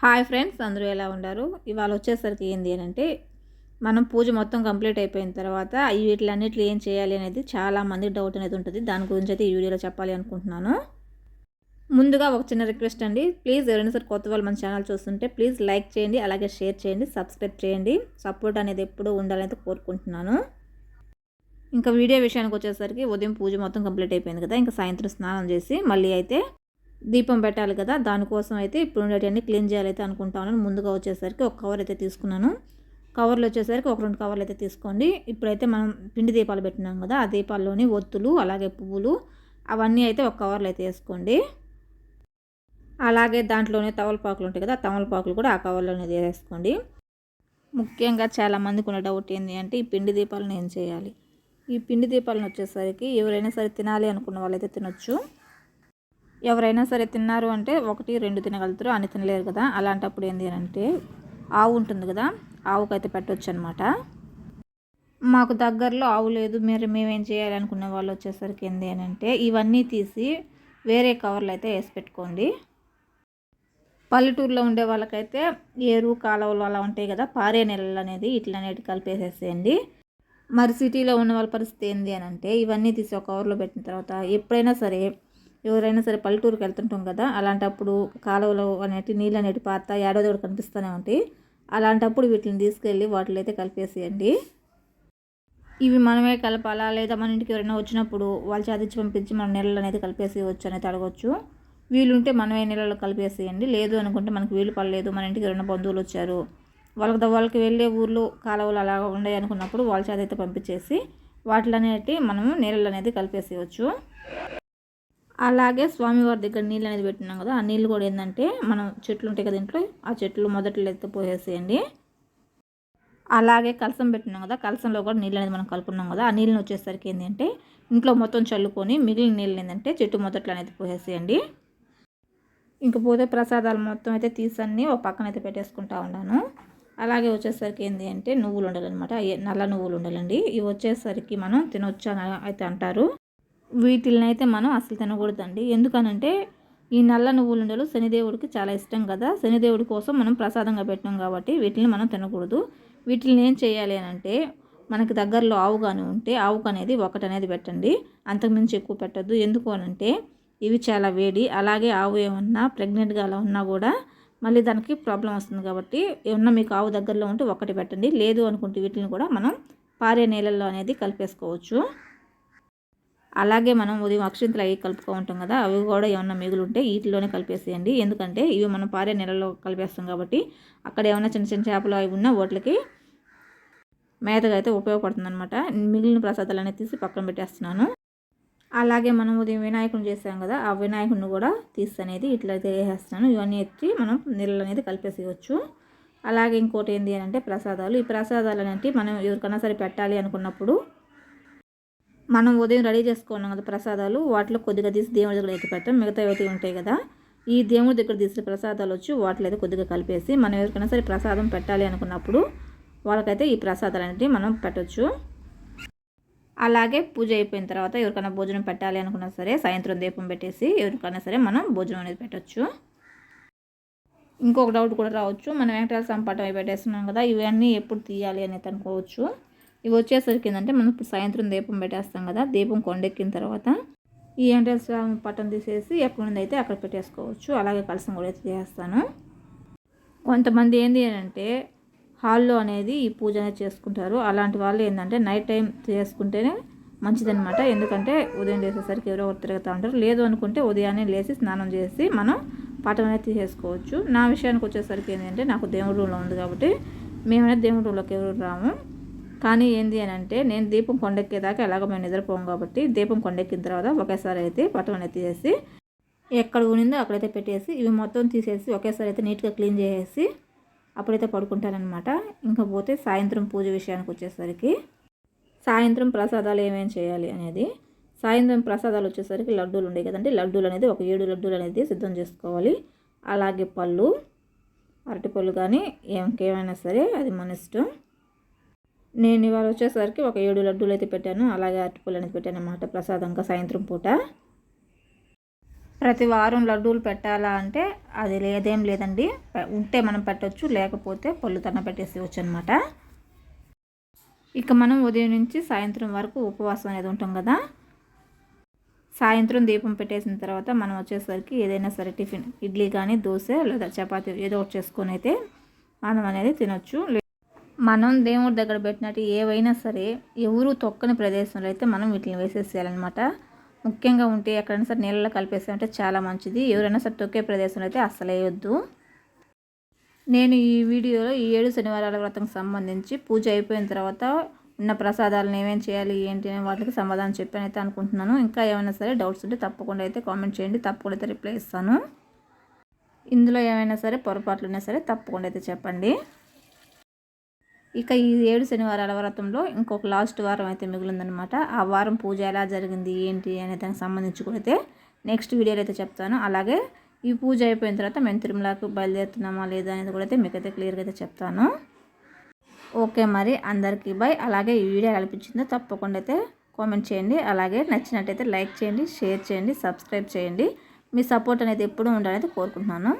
Hi friends అందరూ ఎలా ఉన్నారు? ఇవాళ వచ్చేసరికి ఏంది అని అంటే మనం పూజ మొత్తం కంప్లీట్ అయిపోయిన తర్వాత ఈ ఏం చేయాలి అనేది చాలామంది డౌట్ అనేది ఉంటుంది. దాని గురించి అయితే ఈ వీడియోలో చెప్పాలి అనుకుంటున్నాను. ముందుగా ఒక చిన్న రిక్వెస్ట్ అండి. ప్లీజ్ ఎవరైనా సరే కొత్త వాళ్ళు మన ఛానల్ చూస్తుంటే ప్లీజ్ లైక్ చేయండి అలాగే షేర్ చేయండి సబ్స్క్రైబ్ చేయండి. సపోర్ట్ అనేది ఎప్పుడూ ఉండాలని కోరుకుంటున్నాను. ఇంకా వీడియో విషయానికి వచ్చేసరికి ఉదయం పూజ మొత్తం కంప్లీట్ అయిపోయింది కదా ఇంకా సాయంత్రం స్నానం చేసి మళ్ళీ అయితే దీపం పెట్టాలి కదా దానికోసం అయితే ఇప్పుడు ఉండేటివన్నీ క్లీన్ చేయాలైతే అనుకుంటాను ముందుగా వచ్చేసరికి ఒక కవర్ అయితే తీసుకున్నాను. కవర్లు వచ్చేసరికి ఒక రెండు కవర్లు అయితే తీసుకోండి. ఇప్పుడైతే మనం పిండి దీపాలు పెట్టినాం కదా ఆ దీపాల్లోని ఒత్తులు అలాగే పువ్వులు అవన్నీ అయితే ఒక కవర్లు అయితే వేసుకోండి. అలాగే దాంట్లోనే తవలపాకులు ఉంటాయి కదా తమలపాకులు కూడా ఆ కవర్లోనే వేసుకోండి. ముఖ్యంగా చాలామందికి ఉన్న డౌట్ ఏంటి అంటే ఈ పిండి దీపాలను ఏం చేయాలి? ఈ పిండి దీపాలను వచ్చేసరికి ఎవరైనా సరే తినాలి అనుకున్న వాళ్ళైతే తినొచ్చు. ఎవరైనా సరే తిన్నారు అంటే ఒకటి రెండు తినగలుగుతారు. అని తినలేరు కదా. అలాంటప్పుడు ఏంటి అంటే ఆవు ఉంటుంది కదా ఆవుకైతే పెట్టవచ్చు అనమాట మాకు దగ్గరలో ఆవు లేదు. మీరు మేమేం చేయాలనుకునే వాళ్ళు వచ్చేసరికి ఏంది అని అంటే ఇవన్నీ తీసి వేరే కవర్లు అయితే వేసి పెట్టుకోండి. పల్లెటూరులో ఉండే వాళ్ళకైతే ఏరు కాలువలు అలా ఉంటాయి కదా పారే నెలలు అనేది ఇట్లా కలిపేసేసేయండి. మరి సిటీలో ఉన్న వాళ్ళ పరిస్థితి ఏంటి అని అంటే ఇవన్నీ తీసి ఒక కవర్లో పెట్టిన తర్వాత ఎప్పుడైనా సరే ఎవరైనా సరే పల్లెటూరుకి వెళ్తుంటాం కదా అలాంటప్పుడు కాలువలో అనేటి నీళ్ళు అనేటి పాత ఏడాది కనిపిస్తూనే ఉంటాయి. అలాంటప్పుడు వీటిని తీసుకెళ్ళి వాటిలో అయితే కలిపేసేయండి. ఇవి మనమే కలపాలా లేదా మన ఇంటికి ఎవరైనా వచ్చినప్పుడు వాళ్ళు చదివించి పంపించి మన నీళ్ళు అనేది కలిపేసేయవచ్చు అనేది అడగవచ్చు వీలుంటే మనమే నీళ్ళలో కలిపేసేయండి. లేదు అనుకుంటే మనకు వీలు పడలేదు మన ఇంటికి ఎవరైనా బంధువులు వచ్చారు. వాళ్ళకి వాళ్ళకి వెళ్ళే ఊర్లు కాలువలు అలా ఉన్నాయి అనుకున్నప్పుడు వాళ్ళ చేత అయితే పంపించేసి వాటిలనేటి మనము నీళ్ళు అనేది కలిపేసేయచ్చు. అలాగే స్వామివారి దగ్గర నీళ్ళు అనేది పెట్టినాం కదా ఆ నీళ్ళు కూడా ఏంటంటే మనం చెట్లు ఉంటాయి కదా ఇంట్లో ఆ చెట్లు మొదట్లో ఎత్తి పోసేసేయండి. అలాగే కలసం పెట్టినాం కదా కలసంలో కూడా నీళ్ళు అనేది మనం కలుపుకున్నాం కదా ఆ నీళ్ళని వచ్చేసరికి ఏంటంటే ఇంట్లో మొత్తం చల్లుకొని మిగిలిన నీళ్ళు ఏంటంటే చెట్టు మొదట్లో అనేది పోసేసేయండి. ఇంక పోతే ప్రసాదాలు మొత్తం అయితే తీసన్ని ఒక పక్కన అయితే పెట్టేసుకుంటా ఉన్నాను. అలాగే వచ్చేసరికి ఏంటి అంటే నువ్వులు ఉండాలన్నమాట నల్ల నువ్వులు ఉండాలండి. ఇవి వచ్చేసరికి మనం తినొచ్చు అని అయితే అంటారు. వీటిని అయితే మనం అసలు తినకూడదండి. ఎందుకనంటే ఈ నల్ల నువ్వుల ఉండలు శనిదేవుడికి చాలా ఇష్టం కదా. శనిదేవుడి కోసం మనం ప్రసాదంగా పెట్టాం కాబట్టి వీటిని మనం తినకూడదు. వీటిని ఏం చేయాలి అని అంటే మనకి దగ్గరలో ఆవు కానీ ఉంటే ఆవుకు అనేది ఒకటి అనేది పెట్టండి అంతకుమించి ఎక్కువ పెట్టద్దు. ఎందుకు అనంటే ఇవి చాలా వేడి. అలాగే ఆవు ఏమన్నా ప్రెగ్నెంట్గా అలా ఉన్నా కూడా మళ్ళీ దానికి ప్రాబ్లం వస్తుంది కాబట్టి ఏమన్నా మీకు ఆవు దగ్గరలో ఉంటే ఒకటి పెట్టండి. లేదు అనుకుంటే వీటిని కూడా మనం పారే నీళ్ళల్లో అనేది కలిపేసుకోవచ్చు. అలాగే మనం ఉదయం అక్షింతలు అవి కలుపుకో ఉంటాం కదా అవి కూడా ఏమన్నా మిగులు ఉంటే వీటిలోనే కలిపేసేయండి. ఎందుకంటే ఇవి మనం పారే నెలలో కలిపేస్తాం కాబట్టి అక్కడ ఏమైనా చిన్న చిన్న చేపలు అవి ఉన్నా వాటికి మేతగా అయితే ఉపయోగపడుతుంది అనమాట మిగిలిన ప్రసాదాలు అనేది తీసి పక్కన పెట్టేస్తున్నాను. అలాగే మనం ఉదయం వినాయకుడిని చేసాం కదా ఆ వినాయకుడిని కూడా తీసి అనేది ఇట్లయితే వేసేస్తున్నాను. ఇవన్నీ ఎత్తి మనం నీళ్ళు అనేది కలిపేసేయచ్చు. అలాగే ఇంకోటి ఏంటి అంటే ప్రసాదాలు. ఈ ప్రసాదాలు అనేవి మనం ఎవరికైనా సరే పెట్టాలి అనుకున్నప్పుడు మనం ఉదయం రెడీ చేసుకున్నాం కదా ప్రసాదాలు వాటిలో కొద్దిగా తీసి దేవుడి దగ్గర అయితే పెట్టాం మిగతా అయితే ఉంటాయి కదా. ఈ దేవుడి దగ్గర తీసిన ప్రసాదాలు వచ్చి వాటిలో అయితే కొద్దిగా కలిపేసి మనం ఎవరికైనా సరే ప్రసాదం పెట్టాలి అనుకున్నప్పుడు వాళ్ళకైతే ఈ ప్రసాదాలు అనేవి మనం పెట్టచ్చు. అలాగే పూజ అయిపోయిన తర్వాత ఎవరికైనా భోజనం పెట్టాలి అనుకున్నా సరే సాయంత్రం దీపం పెట్టేసి ఎవరికైనా సరే మనం భోజనం అనేది పెట్టచ్చు. ఇంకొక డౌట్ కూడా రావచ్చు. మనం వెంకటేశ్వర సంపాటం అయి పెట్టేస్తున్నాం కదా ఇవన్నీ ఎప్పుడు తీయాలి అనేది అనుకోవచ్చు. ఇవి వచ్చేసరికి ఏంటంటే మనం ఇప్పుడు సాయంత్రం దీపం పెట్టేస్తాం కదా దీపం కొండెక్కిన తర్వాత ఈ ఎంట్రన్స్ పట్టం తీసేసి ఎక్కడ నుండి అయితే అక్కడ పెట్టేసుకోవచ్చు. అలాగే కలసం కూడా అయితే చేస్తాను. కొంతమంది ఏంటి అంటే హాల్లో అనేది ఈ పూజ అనేది చేసుకుంటారు. అలాంటి వాళ్ళు ఏంటంటే నైట్ టైం చేసుకుంటేనే మంచిదనమాట ఎందుకంటే ఉదయం లేసేసరికి ఎవరో ఒకరు తిరుగుతూ ఉంటారు. లేదు అనుకుంటే ఉదయాన్నే లేచి స్నానం చేసి మనం పటం అనేది తీసేసుకోవచ్చు. నా విషయానికి వచ్చేసరికి ఏంటంటే నాకు దేవుడు రూమ్లో ఉంది కాబట్టి మేమైనా దేవుడి రూమ్లోకి ఎవరు రాము. కానీ ఏంది అని అంటే నేను దీపం కొండెక్కేదాకా ఎలాగో మేము నిద్రపోం కాబట్టి దీపం కొండెక్కిన తర్వాత ఒకేసారి అయితే పట్టం అనేది తీసేసి ఎక్కడ ఉనిందో అక్కడైతే పెట్టేసి ఇవి మొత్తం తీసేసి ఒకేసారి అయితే నీట్గా క్లీన్ చేసేసి అప్పుడైతే పడుకుంటానమాట ఇంకా పోతే సాయంత్రం పూజ విషయానికి వచ్చేసరికి సాయంత్రం ప్రసాదాలు ఏమేమి చేయాలి అనేది సాయంత్రం ప్రసాదాలు వచ్చేసరికి లడ్డూలు ఉండేవి కదండి. లడ్డూలు అనేది ఒక ఏడు లడ్డూలు అనేది సిద్ధం చేసుకోవాలి. అలాగే పళ్ళు అరటిపళ్ళు కానీ ఇంకేమైనా సరే అది మన ఇష్టం. నేను ఇవాళ వచ్చేసరికి ఒక ఏడు లడ్డూలు అయితే పెట్టాను. అలాగే అరటిపళ్ళు అనేది పెట్టాను అనమాట ప్రసాదంగా సాయంత్రం పూట. ప్రతి వారం లడ్డూలు పెట్టాలా అంటే అది లేదేం లేదండి. ఉంటే మనం పెట్టవచ్చు లేకపోతే పళ్ళు తన పెట్టేసి అనమాట ఇక మనం ఉదయం నుంచి సాయంత్రం వరకు ఉపవాసం అనేది ఉంటాం కదా. సాయంత్రం దీపం పెట్టేసిన తర్వాత మనం వచ్చేసరికి ఏదైనా సరే టిఫిన్ ఇడ్లీ కానీ దోశ లేదా చపాతీ ఏదో ఒకటి చేసుకొని అయితే మనం అనేది తినొచ్చు. లే- మనం దేవుడి దగ్గర పెట్టినట్టు ఏవైనా సరే ఎవరు తొక్కని ప్రదేశంలో అయితే మనం వీటిని వేసేసేయాలన్నమాట. ముఖ్యంగా ఉంటే ఎక్కడైనా సరే నీళ్ళలో కలిపేసామంటే చాలా మంచిది. ఎవరైనా సరే తొక్కే ప్రదేశంలో అయితే అస్సలు వేయొద్దు. నేను ఈ వీడియోలో ఈ ఏడు శనివారాల వ్రతంకి సంబంధించి పూజ అయిపోయిన తర్వాత ఉన్న ప్రసాదాలను ఏమేమి చేయాలి ఏంటి అనే వాటికి సమాధానం చెప్పాను అయితే అనుకుంటున్నాను. ఇంకా ఏమైనా సరే డౌట్స్ ఉంటే తప్పకుండా అయితే కామెంట్ చేయండి. తప్పకుండా అయితే రిప్లై ఇస్తాను. ఇందులో ఏమైనా సరే పొరపాట్లు ఉన్నా సరే తప్పకుండా అయితే చెప్పండి. ఇక ఈ ఏడు శనివారాల వ్రతంలో ఇంకొక లాస్ట్ వారం అయితే మిగిలిందనమాట ఆ వారం పూజ ఎలా జరిగింది ఏంటి అనే దానికి సంబంధించి కూడా అయితే నెక్స్ట్ వీడియోలో అయితే చెప్తాను. అలాగే ఈ పూజ అయిపోయిన తర్వాత మేము తిరుమలకు బయలుదేరుతున్నామా లేదా అనేది కూడా అయితే మీకైతే క్లియర్గా అయితే చెప్తాను. ఓకే మరి అందరికీ బై. అలాగే ఈ వీడియో ఎలా తప్పకుండా అయితే కామెంట్ చేయండి. అలాగే నచ్చినట్టయితే లైక్ చేయండి షేర్ చేయండి సబ్స్క్రైబ్ చేయండి. మీ సపోర్ట్ అనేది ఎప్పుడూ ఉండాలని కోరుకుంటున్నాను.